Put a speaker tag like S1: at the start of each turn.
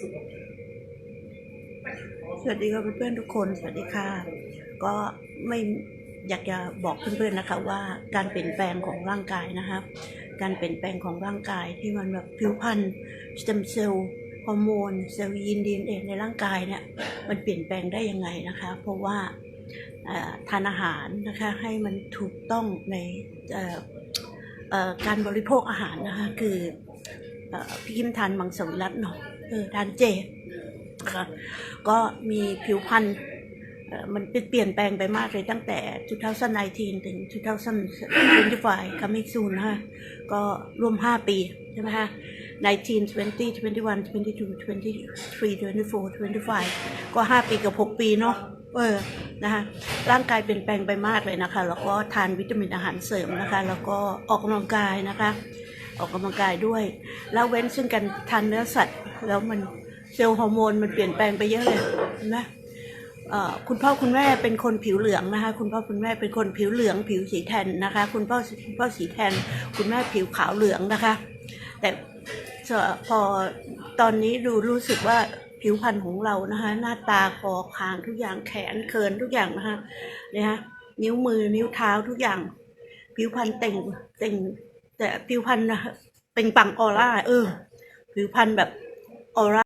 S1: สวัสดีค่ะเพื่อนๆทุกคน สวัสดีค่ะ ก็ไม่อยากจะบอกเพื่อนๆนะคะ ว่าการเปลี่ยนแปลงของร่างกายนะคะการเปลี่ยนแปลงของร่างกายที่มันแบบผิวพรรณสเต็มเซลล์ฮอร์โมนเซลล์ยีนดีเอในร่างกายเนี่ยมันเปลี่ยนแปลงได้ยังไงนะคะ เพราะว่าทานอาหารนะคะให้มันถูกต้องในการบริโภคอาหารนะคะคือเอ่อพี่คิมทานมังสวิรัตเนาะ เออทานเจนะคะก็มีผิวพรรณมันเปลี่ยนแปลงไปมากเลยตั้งแต่ 2019 ถึง 2025 coming soon นะคะก็รวม 5 ปี ใช่ไหมคะ19 20 21 22 23 24 25 ก็ 5 ปีกับ 6 ปีเนาะเออนะคะร่างกายเปลี่ยนแปลงไปมากเลยนะคะ แล้วก็ทานวิตามินอาหารเสริมนะคะ แล้วก็ออกกำลังกายนะคะ ออกกำลังกายด้วย แล้วเว้นซึ่งการทานเนื้อสัตว์ แล้วมันเซลล์ฮอร์โมนมันเปลี่ยนแปลงไปเยอะเลยเห็นไหมคุณพ่อคุณแม่เป็นคนผิวเหลืองนะคะ คุณพ่อคุณแม่เป็นคนผิวเหลือง ผิวสีแทนนะคะ คุณพ่อคุณพ่อสีแทน คุณแม่ผิวขาวเหลืองนะคะ แต่พอตอนนี้ดูรู้สึกว่าผิวพรรณของเรานะคะ หน้าตาคอคางทุกอย่างแขนเขินทุกอย่างนะคะเนี่ยฮะนิ้วมือนิ้วเท้าทุกอย่าง ผิวพรรณเต่งเต่ง แต่ผิวพรรณนะเป็นปังออร่า เออ ผิวพรรณแบบออร่า